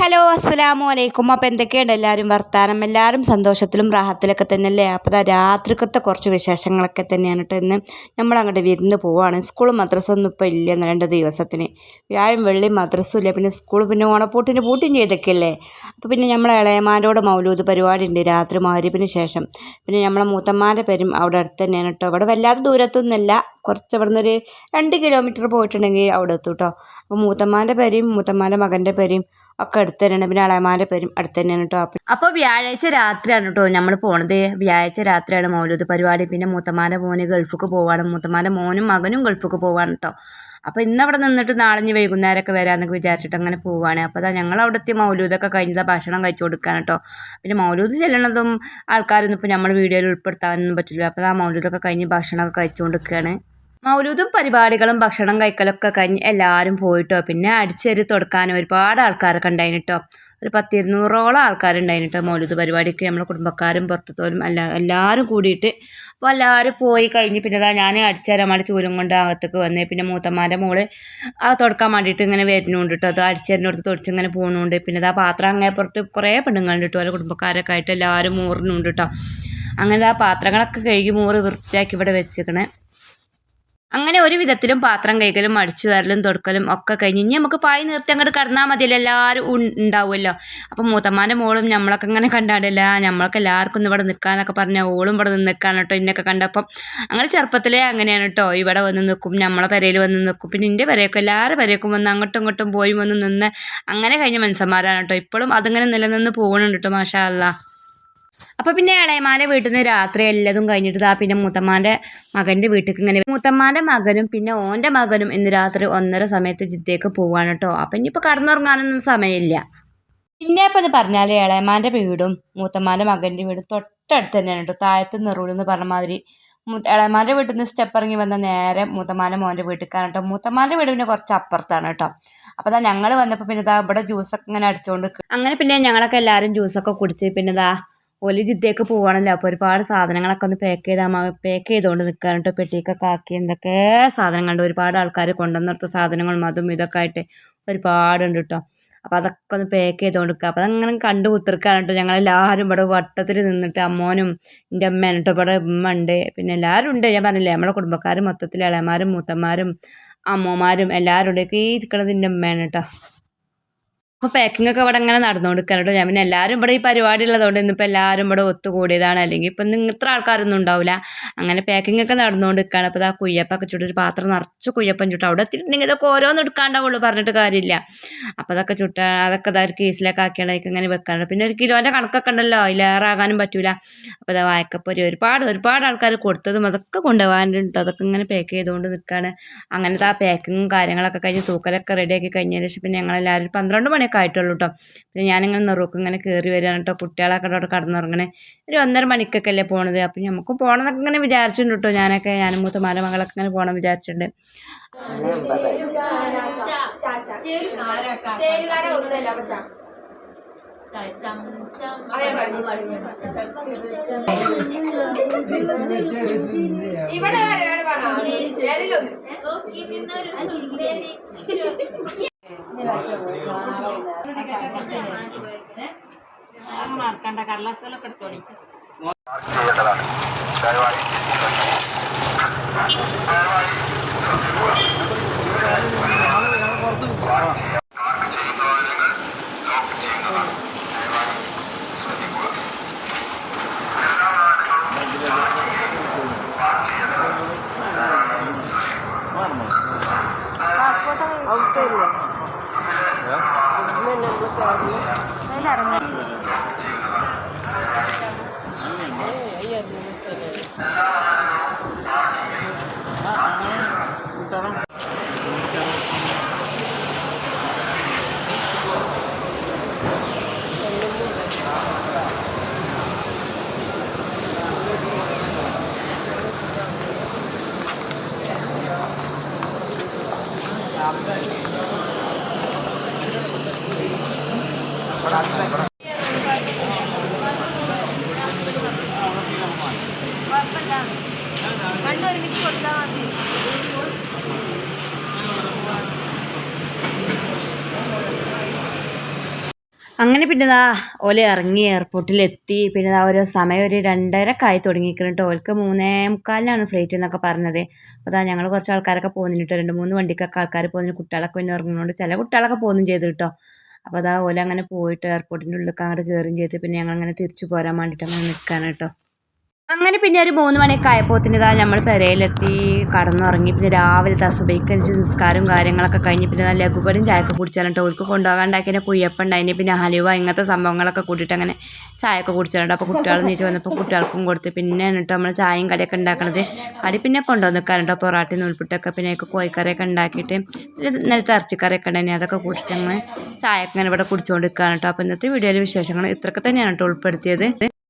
Hello അസ്സലാമു അലൈക്കും. അപ്പോൾ എന്തൊക്കെയുണ്ട്? എല്ലാവരും വർത്താനം എല്ലാവരും സന്തോഷത്തിലും റാഹത്തിലൊക്കെ തന്നെയല്ലേ? അപ്പോൾ രാത്രിക്കത്തെ കുറച്ച് വിശേഷങ്ങളൊക്കെ തന്നെയാണ് കേട്ടോ ഇന്ന്. നമ്മൾ അങ്ങോട്ട് വിരുന്ന് പോവുകയാണ് സ്കൂളും മദ്രസ ഒന്നും ഇപ്പോൾ ഇല്ല രണ്ട് ദിവസത്തിന്. വ്യാഴം വെള്ളി മദ്രസ്സും ഇല്ല. പിന്നെ സ്കൂൾ പിന്നെ ഓണപ്പൂട്ടിന് പൂട്ടിയും ചെയ്തൊക്കെയല്ലേ? അപ്പോൾ പിന്നെ നമ്മളെ ഇളയമാരോട് മൗലൂദ് പരിപാടി ഉണ്ട് രാത്രി മാരിപ്പിന് ശേഷം. പിന്നെ നമ്മളെ മൂത്തമ്മാന്റെ പേരും അവിടെ അടുത്ത് തന്നെയാണ് കേട്ടോ അവിടെ വല്ലാതെ ദൂരത്തൊന്നുമല്ല കുറച്ച് അവിടെ നിന്നൊരു രണ്ട് കിലോമീറ്റർ പോയിട്ടുണ്ടെങ്കിൽ അവിടെ എത്തും കേട്ടോ അപ്പോൾ മൂത്തമ്മാന്റെ പേരെയും മൂത്തമ്മാന്റെ മകന്റെ പേരെയും ഒക്കെ അടുത്ത് തന്നെയാണ് പിന്നെ അളയമാന്റെ പേരും അടുത്ത് തന്നെയാണ് കേട്ടോ അപ്പോൾ വ്യാഴാഴ്ച രാത്രിയാണ് കേട്ടോ നമ്മൾ പോണത്. വ്യാഴാഴ്ച രാത്രിയാണ് മൗലൂദ് പരിപാടി. പിന്നെ മൂത്തമാരെ മോന് ഗൾഫിക്ക് പോവാണ്. മൂത്തമാരെ മോനും മകനും ഗൾഫിക്ക് പോവാണ് കേട്ടോ അപ്പോൾ ഇന്ന് അവിടെ നിന്നിട്ട് നാളെ ഇനി വൈകുന്നേരമൊക്കെ വരാമെന്നൊക്കെ വിചാരിച്ചിട്ട് അങ്ങനെ പോവാണ്. അപ്പോൾ അതാ ഞങ്ങൾ അവിടെ എത്തി മൗലൂദൊക്കെ കഴിഞ്ഞതാ ഭക്ഷണം കഴിച്ചു കൊടുക്കാൻ കേട്ടോ പിന്നെ മൗലൂദ് ചെല്ലണതും ആൾക്കാരൊന്നും ഇപ്പോൾ നമ്മൾ വീഡിയോയിൽ ഉൾപ്പെടുത്താനൊന്നും പറ്റില്ല. അപ്പോൾ ആ മൗലൂദൊക്കെ കഴിഞ്ഞ് ഭക്ഷണമൊക്കെ കഴിച്ചുകൊണ്ടിരിക്കുകയാണ് മൗലൂദും പരിപാടികളും ഭക്ഷണം കഴിക്കലൊക്കെ കഴിഞ്ഞ് എല്ലാവരും പോയിട്ടോ. പിന്നെ അടിച്ചേരി തുടക്കാൻ ഒരുപാട് ആൾക്കാരൊക്കെ ഉണ്ടായിന് കേട്ടോ ഒരു പത്തിരുന്നൂറോളം ആൾക്കാരുണ്ടായിരുന്നു കേട്ടോ മൗലൂദ് പരിപാടിക്ക്. നമ്മളെ കുടുംബക്കാരും പുറത്തുനിന്നും എല്ലാ എല്ലാവരും കൂടിയിട്ട്. അപ്പോൾ എല്ലാവരും പോയി കഴിഞ്ഞ് പിന്നെ അതാ ഞാൻ അടിച്ചേരാൻ വേണ്ടി ചൂരും കൊണ്ട് അകത്തേക്ക് വന്ന്. പിന്നെ മൂത്തമ്മാന്റെ മോൾ ആ തുടക്കാൻ വേണ്ടിയിട്ട് ഇങ്ങനെ വരുന്നുണ്ട് കേട്ടോ അത് അടിച്ചേരിനടുത്ത് തുടച്ച് ഇങ്ങനെ പോകുന്നുണ്ട് പിന്നെ അതാ പാത്രം അങ്ങനെ പുറത്ത് കുറേ പെണ്ണുങ്ങളുണ്ട് കേട്ടോ അവരുടെ കുടുംബക്കാരൊക്കെ ആയിട്ട് എല്ലാവരും മൂറിനുണ്ട് കേട്ടോ അങ്ങനെ ആ പാത്രങ്ങളൊക്കെ കഴുകി മൂറ് വൃത്തിയാക്കി ഇവിടെ വെച്ചിക്കണേ അങ്ങനെ ഒരു വിധത്തിലും പാത്രം കൈകലും അടിച്ചു വരലും തുടക്കലും ഒക്കെ കഴിഞ്ഞ് ഇനി നമുക്ക് പായി നിർത്തി അങ്ങോട്ട് കടന്നാൽ മതിയല്ലോ എല്ലാവരും ഉണ്ടാവുമല്ലോ. അപ്പം മൂത്തമ്മാന്റെ മോളും നമ്മളൊക്കെ അങ്ങനെ കണ്ടാടില്ല നമ്മളൊക്കെ എല്ലാവർക്കും ഒന്ന് ഇവിടെ നിൽക്കാനൊക്കെ പറഞ്ഞ ഓളും ഇവിടെ നിന്ന് നിൽക്കാൻ കേട്ടോ ഇന്നൊക്കെ കണ്ടപ്പം. അങ്ങനെ ചെറുപ്പത്തിലേ അങ്ങനെയാണ് കേട്ടോ. ഇവിടെ വന്ന് നിൽക്കും നമ്മളെ പെരയിൽ വന്ന് നിൽക്കും പിന്നെ എന്റെ പെരയൊക്കെ എല്ലാവരും പെരയൊക്കെ വന്ന് അങ്ങോട്ടും ഇങ്ങോട്ടും പോയി വന്ന് നിന്ന് അങ്ങനെ കഴിഞ്ഞ മനുഷ്യന്മാരാണ് കേട്ടോ. ഇപ്പോഴും അതിങ്ങനെ നിലനിന്ന് പോകുന്നുണ്ട് കേട്ടോ മാഷാ അല്ലാ അപ്പോൾ പിന്നെ ഇളയമാരെ വീട്ടിൽ നിന്ന് രാത്രി എല്ലതും കഴിഞ്ഞിട്ട് ആ പിന്നെ മൂത്തമ്മാന്റെ മകന്റെ വീട്ടിലേക്ക് ഇങ്ങനെ മൂത്തമ്മാന്റെ മകനും പിന്നെ ഓന്റെ മകനും ഇന്ന് രാത്രി ഒന്നര സമയത്ത് ജിദ്ദയ്ക്ക് പോവാണ് കേട്ടോ അപ്പം ഇനിയിപ്പോൾ കടന്നുറങ്ങാനൊന്നും സമയമില്ല. പിന്നെ ഇപ്പം ഇത് പറഞ്ഞാൽ ഇളയമാന്റെ വീടും മൂത്തമ്മാന്റെ മകന്റെ വീടും തൊട്ടടുത്ത് തന്നെയാണ് കേട്ടോ താഴത്ത് നെറൂടെന്ന് പറഞ്ഞ മാതിരി ഇളയമാന്റെ വീട്ടിൽ നിന്ന് സ്റ്റെപ്പ് ഇറങ്ങി വന്ന നേരെ മൂത്തമാന്റെ മോന്റെ വീട്ടിലേക്കാണ് കേട്ടോ മൂത്തമാന്റെ വീട് പിന്നെ കുറച്ച് അപ്പുറത്താണ് കേട്ടോ അപ്പോൾ ദാ ഞങ്ങൾ വന്നപ്പോൾ പിന്നെ ദാ ഇവിടെ ജ്യൂസൊക്കെ ഇങ്ങനെ അടിച്ചുകൊണ്ട്. അങ്ങനെ പിന്നെ ഞങ്ങളൊക്കെ എല്ലാവരും ജ്യൂസൊക്കെ കുടിച്ച് പിന്നെ ദാ ഒലി ജിദ്ദയൊക്കെ പോവാണല്ലോ. അപ്പോൾ ഒരുപാട് സാധനങ്ങളൊക്കെ ഒന്ന് പാക്ക് ചെയ്താൽ പാക്ക് ചെയ്തുകൊണ്ട് നിൽക്കാൻ കേട്ടോ പെട്ടിക്കൊക്കെ ആക്കി എന്തൊക്കെ സാധനങ്ങളുണ്ട് ഒരുപാട് ആൾക്കാർ കൊണ്ടുവന്ന് നിർത്ത സാധനങ്ങളും അതും ഇതൊക്കെ ആയിട്ട് ഒരുപാടുണ്ട് കേട്ടോ അപ്പോൾ അതൊക്കെ ഒന്ന് പാക്ക് ചെയ്തുകൊണ്ട് നിൽക്കുക അപ്പോൾ അതങ്ങനെ കണ്ടു കുത്തിർക്കാണ് കേട്ടോ ഞങ്ങളെല്ലാവരും ഇവിടെ വട്ടത്തിൽ നിന്നിട്ട് അമ്മോനും എന്റെ അമ്മയാണ് കേട്ടോ ഇവിടെ ഉമ്മ ഉണ്ട് പിന്നെ എല്ലാവരും ഉണ്ട്. ഞാൻ പറഞ്ഞില്ലേ നമ്മളെ കുടുംബക്കാരും മൊത്തത്തിൽ ഇളയമാരും മൂത്തന്മാരും അമ്മമാരും എല്ലാവരും ഉണ്ട്. ഈ ഇരിക്കണത് എന്റെ അമ്മയാണ് കേട്ടോ അപ്പോൾ പാക്കിംഗ് ഒക്കെ ഇവിടെ ഇങ്ങനെ നടന്നു കൊടുക്കാറുണ്ട് ഞാൻ പിന്നെ എല്ലാവരും ഇവിടെ ഈ പരിപാടി ഉള്ളതുകൊണ്ട് ഇന്നിപ്പോൾ എല്ലാവരും ഇവിടെ ഒത്തുകൂടിയതാണ്. അല്ലെങ്കിൽ ഇപ്പം ഇന്ന് ഇത്ര ആൾക്കാരൊന്നും ഉണ്ടാവില്ല അങ്ങനെ പാക്കിംഗ് ഒക്കെ നടന്നുകൊണ്ടിരിക്കുകയാണ് അപ്പോൾ ആ കുയ്യപ്പൊക്കെ ചുട്ട് ഒരു പാത്രം നിറച്ച് കുയ്യപ്പം ചുട്ട്. അവിടെ എത്തിയിട്ടുണ്ടെങ്കിൽ ഇതൊക്കെ ഓരോന്ന് എടുക്കാണ്ടാവുള്ളൂ പറഞ്ഞിട്ട് കാര്യമില്ല. അപ്പോൾ അതൊക്കെ ചുട്ട അതൊക്കെ ഇതാ ഒരു കേസിലൊക്കെ ആക്കിയാണെങ്കിൽ ഇങ്ങനെ വെക്കാറുണ്ട് പിന്നെ ഒരു കിലോന്റെ കണക്കൊക്കെ ഉണ്ടല്ലോ. അതിലേറെ ആകാനും പറ്റൂല. അപ്പോൾ അതാ വായക്കപ്പൊരി ഒരുപാട് ഒരുപാട് ആൾക്കാർ കൊടുത്തതും അതൊക്കെ കൊണ്ടുപോകാനുണ്ട്. അതൊക്കെ ഇങ്ങനെ പാക്ക് ചെയ്തുകൊണ്ട് നിൽക്കുകയാണ് അങ്ങനത്തെ ആ പാക്കിങ്ങും കാര്യങ്ങളൊക്കെ കഴിഞ്ഞ് തൂക്കലൊക്കെ റെഡിയാക്കി കഴിഞ്ഞതിന് ശേഷം പിന്നെ ഞങ്ങളെല്ലാവരും പന്ത്രണ്ട് മണിയൊക്കെ ആയിട്ടുള്ളൂ കേട്ടോ പിന്നെ ഞാനിങ്ങനെ നെറുക്ക് ഇങ്ങനെ കയറി വരികയാണ് കേട്ടോ കുട്ടികളൊക്കെ അവിടെ കടന്നുറങ്ങണേ. ഒരു ഒന്നര മണിക്കൊക്കെ അല്ലേ പോണത്. അപ്പം നമുക്ക് പോകണമെന്നൊക്കെ ഇങ്ങനെ വിചാരിച്ചിട്ടുണ്ട് കേട്ടോ ഞാനൊക്കെ ഞാനും മൂത്ത മകളൊക്കെ ഇങ്ങനെ പോകണം വിചാരിച്ചിട്ടുണ്ട്. ഇവിടെ ഏതിലൊന്ന് മറക്കണ്ട കടലാസുകളൊക്കെ എടുത്തോളി ചെയ്യേണ്ടതാണ് Yeah. അങ്ങനെ പിന്നെ ദാ ഓല ഇറങ്ങി എയർപോർട്ടിലെത്തി പിന്നെ ദാ ഒരു സമയം ഒരു രണ്ടരക്കായി ആയി തുടങ്ങിയിരിക്കണം കേട്ടോ ഓൽക്ക് മൂന്നേ മുക്കാലിനാണ് ഫ്ലൈറ്റ് എന്നൊക്കെ പറഞ്ഞത്. അപ്പോൾ ദാ ഞങ്ങൾ കുറച്ച് ആൾക്കാരൊക്കെ പോകുന്നുണ്ട് രണ്ട് മൂന്ന് വണ്ടിക്കൊക്കെ ആൾക്കാർ പോകുന്നു കുട്ടികളൊക്കെ പിന്നെ ഇറങ്ങുന്നുണ്ട് ചില കുട്ടികളൊക്കെ പോകുന്നും ചെയ്തു കേട്ടോ അപ്പോൾ അതാ ഓല അങ്ങനെ പോയിട്ട് എയർപോർട്ടിന്റെ ഉള്ളിൽ അങ്ങോട്ട് കയറുകയും ചെയ്തു പിന്നെ ഞങ്ങൾ അങ്ങനെ തിരിച്ചു പോരാൻ വേണ്ടിയിട്ട് അങ്ങനെ നിൽക്കുകയാണ് കേട്ടോ അങ്ങനെ പിന്നെ ഒരു മൂന്ന് മണിയൊക്കെ ആയപ്പോത്തിന് ഇതാ നമ്മൾ പെരയിലെത്തി കടന്നുറങ്ങി. പിന്നെ രാവിലെ തസുബൈക്കഞ്ച് നിസ്കാരവും കാര്യങ്ങളൊക്കെ കഴിഞ്ഞ് പിന്നെ നല്ല ലഘുപടിയും ചായയൊക്കെ കുടിച്ചാലും ടോൾക്ക് കൊണ്ടുപോകാണ്ടാക്കിയതിനെ ഉണ്ടായിന് പിന്നെ ഹലുവ ഇങ്ങനത്തെ സംഭവങ്ങളൊക്കെ കൂട്ടിയിട്ട് അങ്ങനെ ചായയൊക്കെ കുടിച്ചാലുണ്ട് അപ്പോൾ കുട്ടികൾ നീച്ച് വന്നപ്പോൾ കുട്ടികൾക്കും കൊടുത്ത് പിന്നെ എന്നിട്ട് നമ്മൾ ചായയും കടിയൊക്കെ ഉണ്ടാക്കണത്. കടി പിന്നെ കൊണ്ടുവന്ന് നിൽക്കാറുണ്ട് പൊറാട്ടി നൂൽപ്പിട്ടൊക്കെ പിന്നെ കോഴിക്കറിയൊക്കെ ഉണ്ടാക്കിയിട്ട് ഇന്നലത്തെ ഇറച്ചിക്കറിയൊക്കെ ഉണ്ടായിരുന്നു അതൊക്കെ കൂട്ടിയിട്ട് അങ്ങനെ ചായയൊക്കെ ഇങ്ങനെ ഇവിടെ കുടിച്ചുകൊണ്ട് കേട്ടോ അപ്പോൾ ഇന്നത്തെ വീഡിയോയിൽ വിശേഷങ്ങൾ ഇത്രയൊക്കെ തന്നെയാണ് കേട്ടോ ഉൾപ്പെടുത്തിയത്.